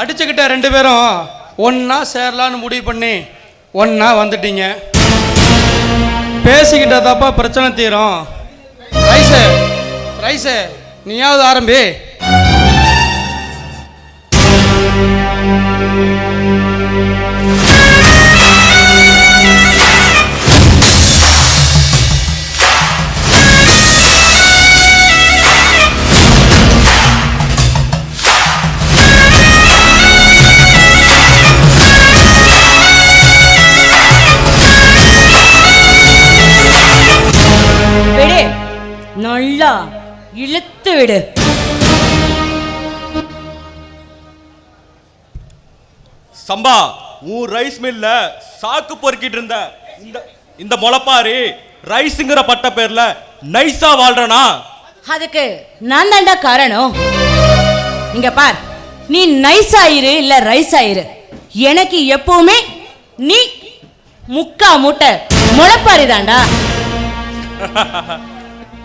அடிச்சுக்கிட்ட ரெண்டு பேரும் ஒன்றா சேரலான்னு முடிவு பண்ணி ஒன்றா வந்துட்டீங்க. பேசிக்கிட்ட தப்பா பிரச்சனை தீரும். ரைஸு ரைஸு நீயாவது ஆரம்பி. நல்லா இழுத்து விடு. சம்பா உன் ரைஸ் மில்ல சாக்கு பொறுக்கிட்டு இருந்த இந்த இந்த முளப்பாரி ரைஸுங்கிற பட்ட பேர்ல நைஸா வாழ்றனா? அதுக்கு நான் தாண்டா காரணம். இங்க பார் நீ நைஸ் ஆயிரு இல்ல ரைஸ் ஆயிரு எனக்கு எப்பவுமே நீ முக்கா மூட்டை முளைப்பாரி தாண்டா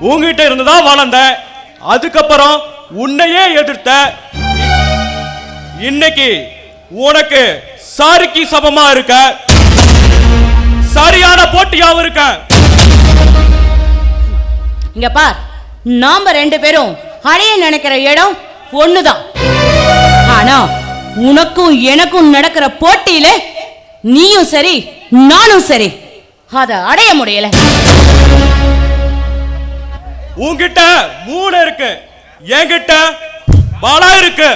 உங்ககிட்ட இருந்துதான் வளர்ந்த அதுக்கப்புறம் உன்னையே எதிர்த்த இன்னைக்கு உனக்கு சாரிக்கு சமமா இருக்க. சரியான போட்டியாவும் இருக்க. இங்க பார் நாம ரெண்டு பேரும் அடைய நினைக்கிற இடம் ஒண்ணுதான். ஆனா உனக்கும் எனக்கும் நடக்கிற போட்டியில நீயும் சரி நானும் சரி. அதை அடைய முடியல. உன்கிட்ட மூணு இருக்கு. என்கிட்ட பலம் இருக்கு.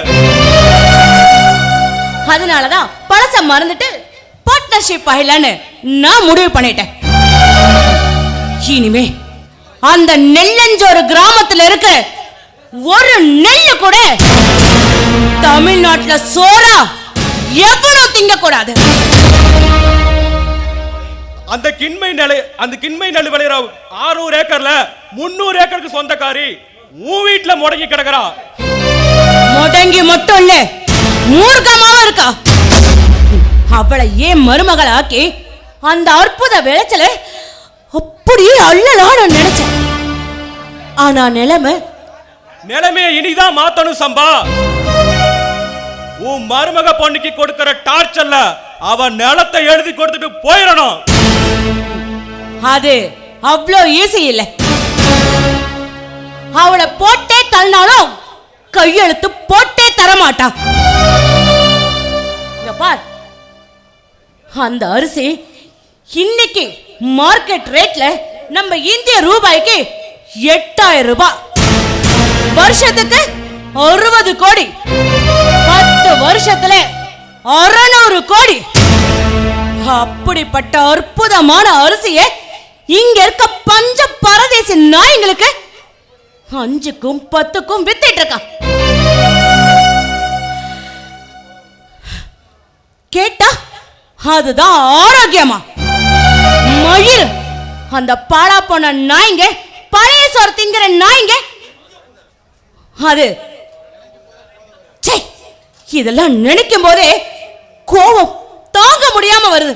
அதனாலதான் பழச மறந்துட்டு பார்ட்னர்ஷிப் ஆகலான்னு நான் முடிவு பண்ணிட்டேன். இனிமே அந்த நெல்லஞ்சோறு கிராமத்துல இருக்க ஒரு நெல்லு கூட தமிழ்நாட்டுல சோறா எவ்வளவு திங்க கூடாது அந்த கிண்மை நிலை அந்த கிண்மை நெல் விளையிற ஆறுநூறு ஏக்கர்ல முந்நூறு ஏக்கருக்கு சொந்தக்காரி உன் வீட்டுல முடங்கி கிடக்குறா. முடங்கி மட்டும் இல்ல மூர்க்கமாவும் இருக்கா? அவளை ஏன் மருமகளாக்கி அந்த அற்புத விளைச்சல அப்படியே அள்ளலான்னு நினைச்சேன். ஆனா நிலைமை நிலைமையை இனிதான் மாத்தணும் சம்பா. உன் மருமக பொண்ணுக்கு கொடுக்கிற டார்ச்சர்ல அவ நிலத்தை எழுதி கொடுத்துட்டு போயிடணும். அது அவ்வளோ ஈஸி இல்ல. அவளை போட்டே தள்ளினாலும் கையெழுத்து போட்டே தரமாட்டா. பார். அந்த அரிசி இன்னைக்கு மார்க்கெட் ரேட்ல நம்ம இந்திய ரூபாய்க்கு எட்டாயிரம் ரூபாய் வருஷத்துக்கு அறுபது கோடி. பத்து வருஷத்துல அறுநூறு கோடி. அப்படிப்பட்ட அற்புதமான அரிசியை இங்க இருக்க பஞ்ச பரதேசி நாய்ங்களுக்கு அஞ்சுக்கும் பத்துக்கும் வித்திட்டு இருக்கா. கேட்டா அதுதான் ஆரோக்கியமா? மயில் அந்த பாழா போன நாய்ங்க பழைய சோறு திங்கிற நாய்ங்க. அது ச்சே இதெல்லாம் நினைக்கும் போதே கோபம் தாங்க முடியாம வருது.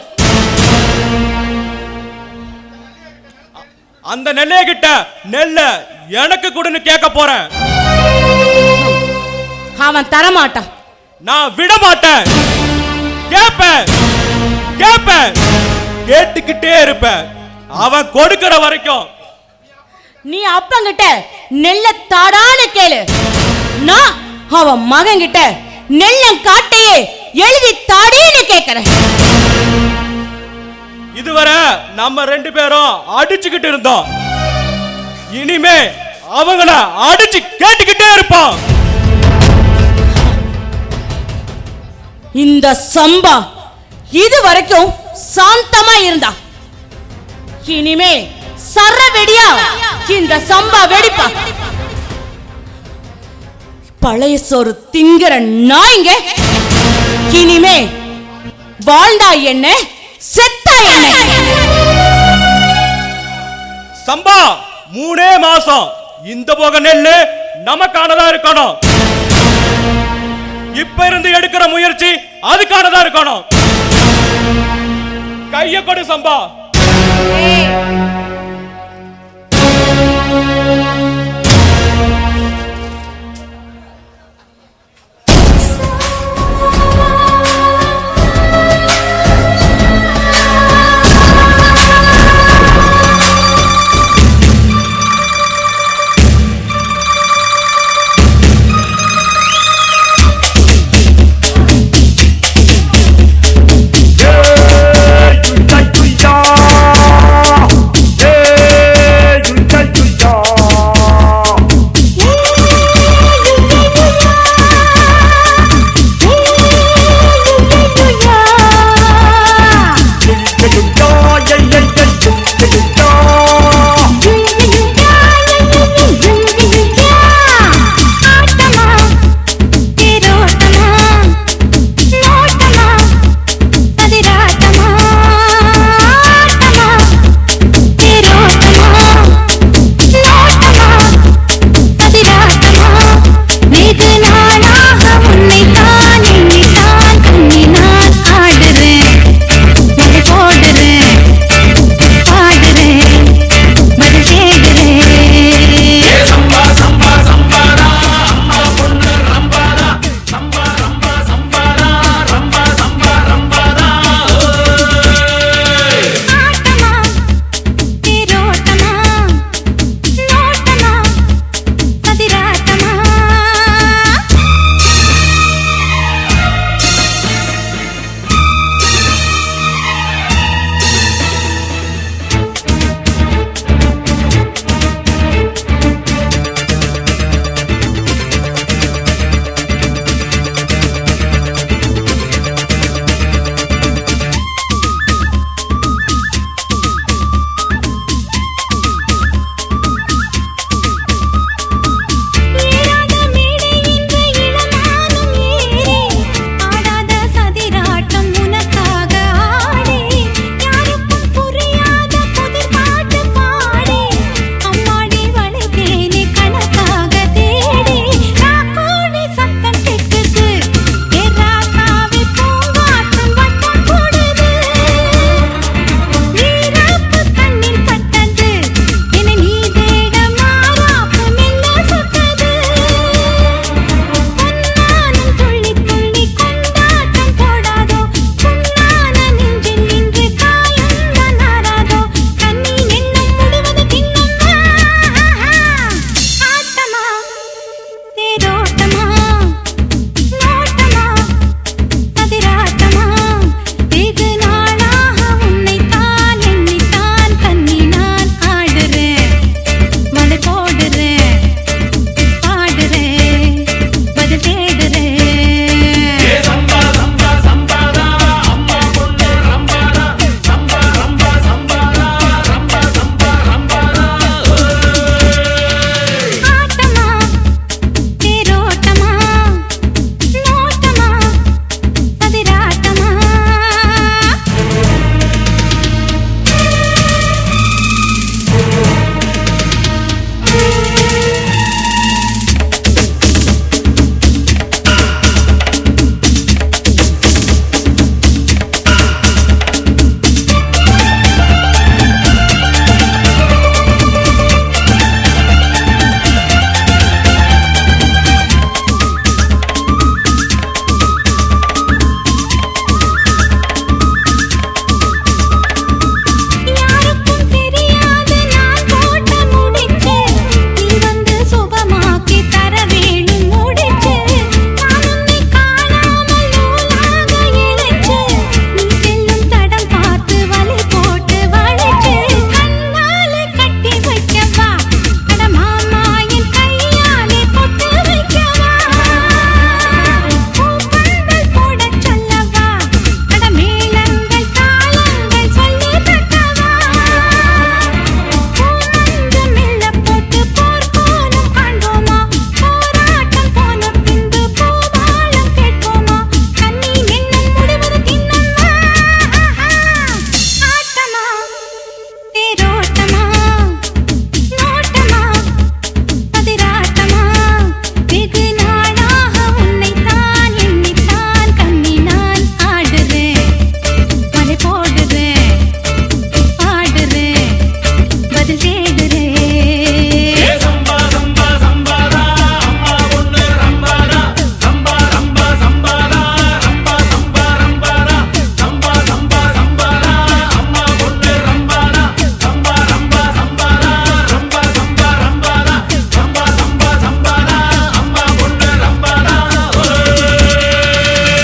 அந்த நெல்லைய கிட்ட நெல்ல எனக்கு கொடுன்னு கேட்க போறேன். அவன் தரமாட்டான். நான் விட மாட்டேன் கேட்பேன். கேட்பேன். கேட்டுக்கிட்டே இருப்பேன். அவன் கொடுக்கிற வரைக்கும். நீ அப்பங்கிட்ட நெல்ல தாடான்னு கேளு. நான் அவன் மகன்கிட்ட நெல்ல காட்டையே எழுதி தாடேன்னு கேக்குறேன் இதுவரை நம்ம ரெண்டு பேரும் அடிச்சுக்கிட்டு இருந்தோம். இனிமே அவங்கள அடிச்சு கேட்டுக்கிட்டே இருப்போம். இந்த சம்பா இது வரைக்கும் சாந்தமா இருந்தா. இனிமே சர வெடியா இந்த சம்பா வெடிப்பா. பழைய சோறு திங்கிற நாய்ங்க. இனிமே வாழ்ந்தா என்ன செத்தா என்ன? சம்பா மூணே மாசம். இந்த போக நெல்லு நமக்கானதா இருக்கணும். இப்ப இருந்து எடுக்கிற முயற்சி அதுக்கானதா இருக்கணும். கைய கொடு சம்பா.